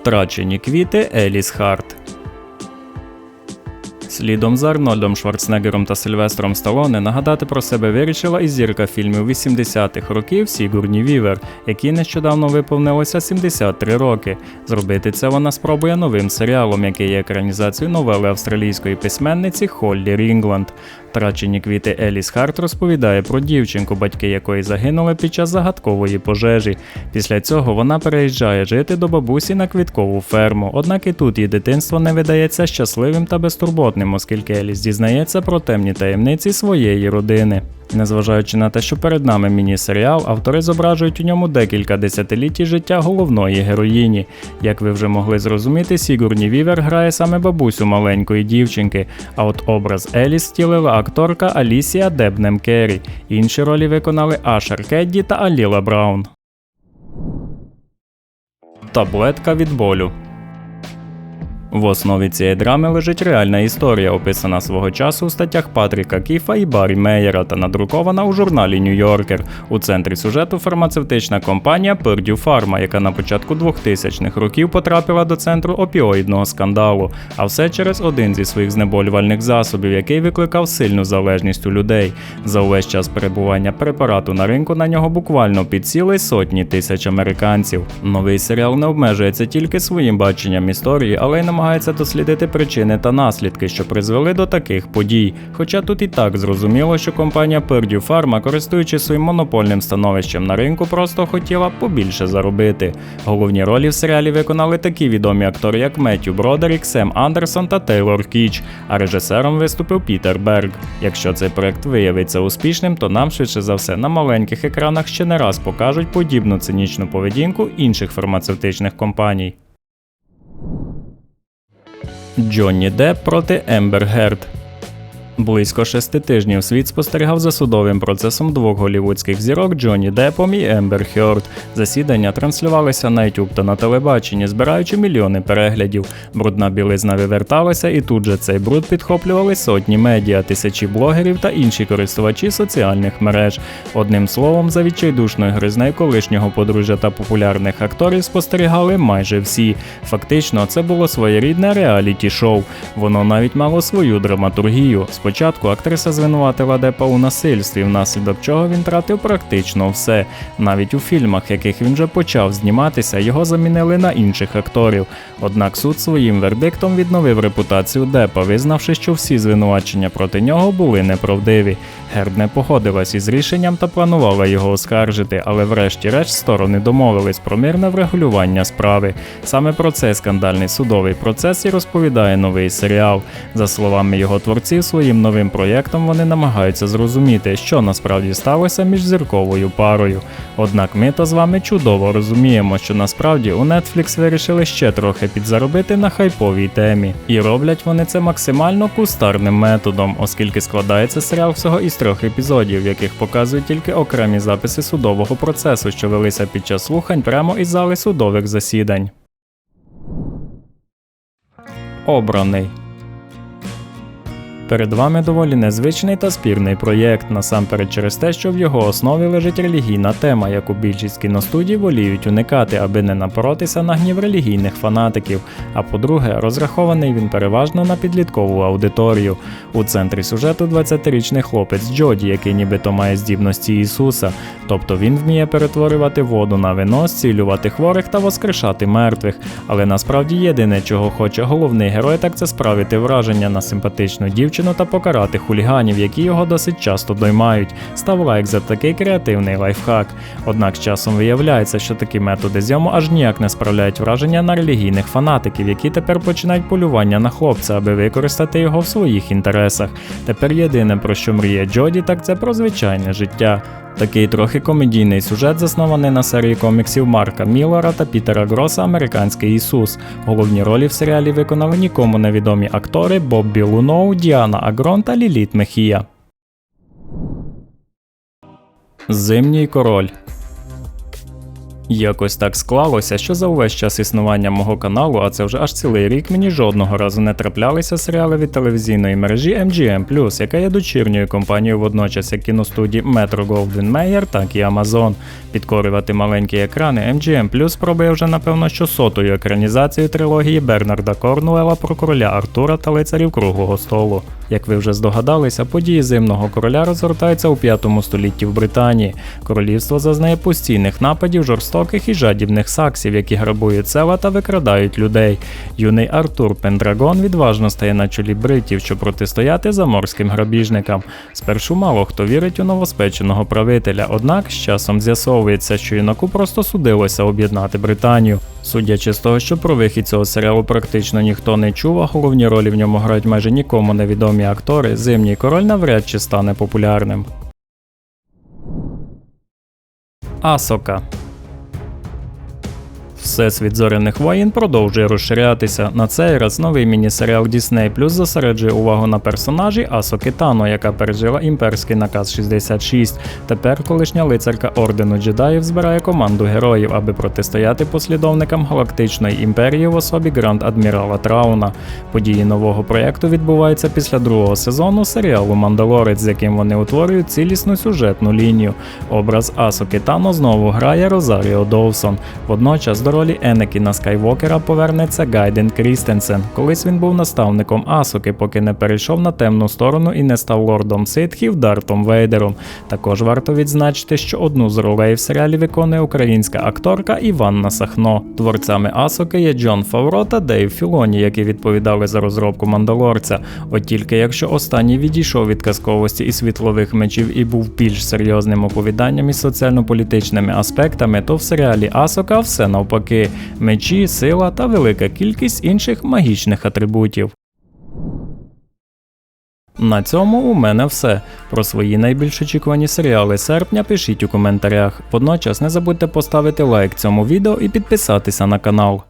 Втрачені квіти Еліс Харт. Слідом за Арнольдом Шварценеггером та Сильвестром Сталоне нагадати про себе вирішила і зірка фільмів 80-х років Сігурні Вівер, якій нещодавно виповнилося 73 роки. Зробити це вона спробує новим серіалом, який є екранізацією новели австралійської письменниці Холлі Рінгланд. Втрачені квіти Еліс Харт розповідає про дівчинку, батьки якої загинули під час загадкової пожежі. Після цього вона переїжджає жити до бабусі на квіткову ферму. Однак і тут її дитинство не видається щасливим та безтурботним, оскільки Еліс дізнається про темні таємниці своєї родини. Незважаючи на те, що перед нами міні-серіал, автори зображують у ньому декілька десятиліть життя головної героїні. Як ви вже могли зрозуміти, Сігурні Вівер грає саме бабусю маленької дівчинки, а от образ Еліс стілила акторка Алісія Дебнем Керрі. Інші ролі виконали Ашер Кедді та Аліла Браун. Таблетка від болю. В основі цієї драми лежить реальна історія, описана свого часу у статтях Патріка Кіфа і Баррі Мейєра та надрукована у журналі Нью-Йоркер. У центрі сюжету фармацевтична компанія Purdue Pharma, яка на початку 2000-х років потрапила до центру опіоїдного скандалу, а все через один зі своїх знеболювальних засобів, який викликав сильну залежність у людей. За увесь час перебування препарату на ринку на нього буквально підсіли сотні тисяч американців. Новий серіал не обмежується тільки своїм баченням історії, але й намагається дослідити причини та наслідки, що призвели до таких подій. Хоча тут і так зрозуміло, що компанія Purdue Pharma, користуючись своїм монопольним становищем на ринку, просто хотіла побільше заробити. Головні ролі в серіалі виконали такі відомі актори, як Меттю Бродерік, Сем Андерсон та Тейлор Кіч, а режисером виступив Пітер Берг. Якщо цей проект виявиться успішним, то нам швидше за все на маленьких екранах ще не раз покажуть подібну цинічну поведінку інших фармацевтичних компаній. Джонні Депп проти Ембер Герд. Близько шести тижнів світ спостерігав за судовим процесом двох голівудських зірок Джонні Деппом і Ембер Хьорд. Засідання транслювалися на YouTube та на телебаченні, збираючи мільйони переглядів. Брудна білизна виверталася, і тут же цей бруд підхоплювали сотні медіа, тисячі блогерів та інші користувачі соціальних мереж. Одним словом, за відчайдушною гризнею колишнього подружжя та популярних акторів спостерігали майже всі. Фактично, це було своєрідне реаліті-шоу. Воно навіть мало свою драматургію. Спочатку актриса звинуватила Депа у насильстві, внаслідок чого він тратив практично все. Навіть у фільмах, яких він вже почав зніматися, його замінили на інших акторів. Однак суд своїм вердиктом відновив репутацію Депа, визнавши, що всі звинувачення проти нього були неправдиві. Герд не погодилась із рішенням та планувала його оскаржити, але врешті-решт сторони домовились про мирне врегулювання справи. Саме про цей скандальний судовий процес і розповідає новий серіал. За словами його творців, своїм новим проєктом вони намагаються зрозуміти, що насправді сталося між зірковою парою. Однак ми то з вами чудово розуміємо, що насправді у Netflix вирішили ще трохи підзаробити на хайповій темі. І роблять вони це максимально кустарним методом, оскільки складається серіал всього із трьох епізодів, в яких показують тільки окремі записи судового процесу, що велися під час слухань прямо із зали судових засідань. Обраний Перед вами доволі незвичний та спірний проєкт, насамперед через те, що в його основі лежить релігійна тема, яку більшість кіностудій воліють уникати, аби не напоротися на гнів релігійних фанатиків. А по-друге, розрахований він переважно на підліткову аудиторію. У центрі сюжету 20-річний хлопець Джоді, який нібито має здібності Ісуса, тобто він вміє перетворювати воду на вино, зцілювати хворих та воскрешати мертвих. Але насправді єдине, чого хоче головний герой, так це справити враження на симпатичну дівчину та покарати хуліганів, які його досить часто доймають. Став лайк за такий креативний лайфхак. Однак з часом виявляється, що такі методи зйому аж ніяк не справляють враження на релігійних фанатиків, які тепер починають полювання на хлопця, аби використати його в своїх інтересах. Тепер єдине про що мріє Джоді, так це про звичайне життя. Такий трохи комедійний сюжет заснований на серії коміксів Марка Міллера та Пітера Гроса Американський Ісус. Головні ролі в серіалі виконали нікому невідомі актори Боббі Луноу, Діана Агрон та Ліліт Мехія. Зимній король Якось так склалося, що за увесь час існування мого каналу, а це вже аж цілий рік, мені жодного разу не траплялися серіали від телевізійної мережі MGM+, яка є дочірньою компанією водночас як кіностудії Metro Goldwyn Mayer, так і Amazon. Підкорювати маленькі екрани MGM+, пробує вже напевно що сотою екранізацію трилогії Бернарда Корнуела про короля Артура та лицарів круглого столу. Як ви вже здогадалися, події зимного короля розгортаються у 5 столітті в Британії. Королівство зазнає постійних нападів жорстоких і жадібних саксів, які грабують села та викрадають людей. Юний Артур Пендрагон відважно стає на чолі бритів, щоб протистояти заморським грабіжникам. Спершу мало хто вірить у новоспеченого правителя, однак з часом з'ясовується, що юнаку просто судилося об'єднати Британію. Судячи з того, що про вихід цього серіалу практично ніхто не чув, а головні ролі в ньому грають майже нікому невідомі актори, зимній король навряд чи стане популярним. Асока Всесвіт зоряних воїн продовжує розширятися. На цей раз новий міні-серіал Disney Plus зосереджує увагу на персонажі Асоки Тано, яка пережила імперський наказ 66. Тепер колишня лицарка ордену джедаїв збирає команду героїв, аби протистояти послідовникам галактичної імперії в особі Гранд Адмірала Трауна. Події нового проєкту відбуваються після другого сезону серіалу Мандалорець, з яким вони утворюють цілісну сюжетну лінію. Образ Асоки Тано знову грає Розаріо Доусон. Водночас до ролі Енекіна Скайвокера повернеться Гайден Крістенсен. Колись він був наставником Асоки, поки не перейшов на темну сторону і не став лордом ситхів Дартом Вейдером. Також варто відзначити, що одну з ролей в серіалі виконує українська акторка Іванна Сахно. Творцями Асоки є Джон Фавро та Дейв Філоні, які відповідали за розробку Мандалорця. От тільки якщо останній відійшов від казковості і світлових мечів і був більш серйозним оповіданням із соціально-політичними аспектами, то в серіалі Асока все навпаки мечі, сила та велика кількість інших магічних атрибутів. На цьому у мене все. Про свої найбільш очікувані серіали серпня пишіть у коментарях. Водночас не забудьте поставити лайк цьому відео і підписатися на канал.